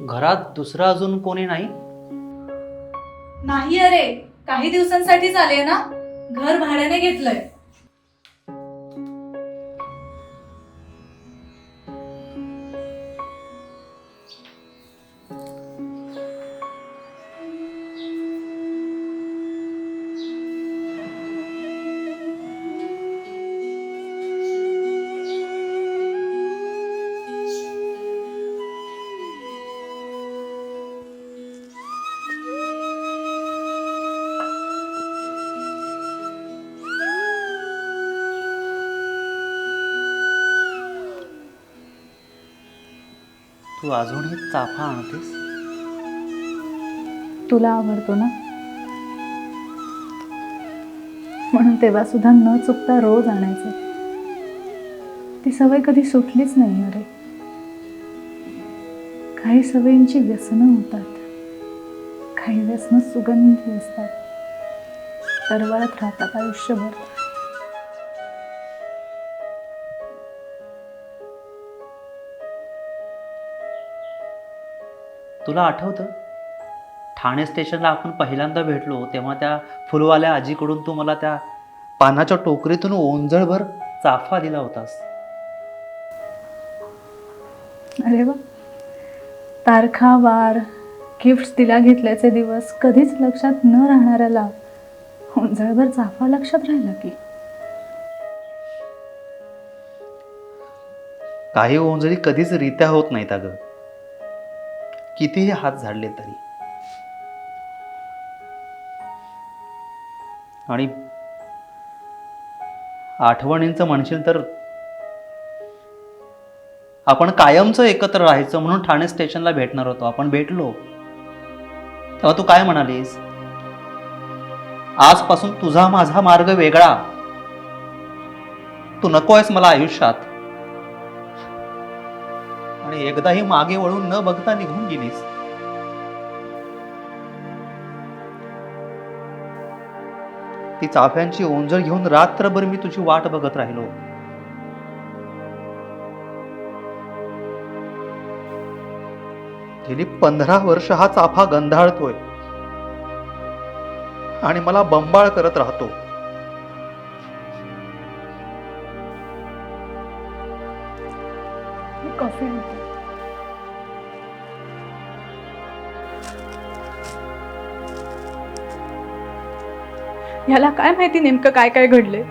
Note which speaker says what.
Speaker 1: घरात दुसरं अजून कोणी नाही?
Speaker 2: नाही अरे काही दिवसांसाठीच आले ना? घर भाड्याने घेतलंय.
Speaker 1: तू अजूनही चाफा आणतेस?
Speaker 2: तुला आवडतो ना? म्हणून तेव्हा सुद्धा न चुकता रोज आणायचं. ती सवय कधी सुटलीच नाही अरे. काही सवयींची व्यसनं होतात. काही व्यसनं सुगंधी असतात. तरवळत राहतात आयुष्यभर.
Speaker 1: तुला आठवतं? ठाणे स्टेशनला आपण पहिल्यांदा भेटलो तेव्हा त्या फुलवाल्या आजीकडून तू मला त्या पानाच्या टोकरीतून ओंजळभर चाफा दिला होतास.
Speaker 2: अरे वा. तारखा वार गिफ्ट्स तिला घेतल्याचे दिवस कधीच लक्षात न राहणाऱ्याला उंजळभर चाफा लक्षात राहिला की.
Speaker 1: काही ओंजळी कधीच रित्या होत नाहीत अगं. कितीही हात झाडले तरी. आणि आठवणींचं म्हणशील तर आपण कायमचं एकत्र राहायचं म्हणून ठाणे स्टेशनला भेटणार होतो. आपण भेटलो. तेव्हा तू काय म्हणालीस? आजपासून तुझा माझा मार्ग वेगळा. तू नको आहेस मला आयुष्यात. आणि एकदाही मागे वळून न बघता निघून गेलीस. ती चाफ्यांची ओंजळ घेऊन रात्रभर मी तुझी वाट बघत राहिलो. गेली पंधरा वर्ष हा चाफा गंधाळतोय. आणि मला बंबाळ करत राहतो.
Speaker 2: कॉफी ह्याला याला काय माहिती नेमकं काय काय घडले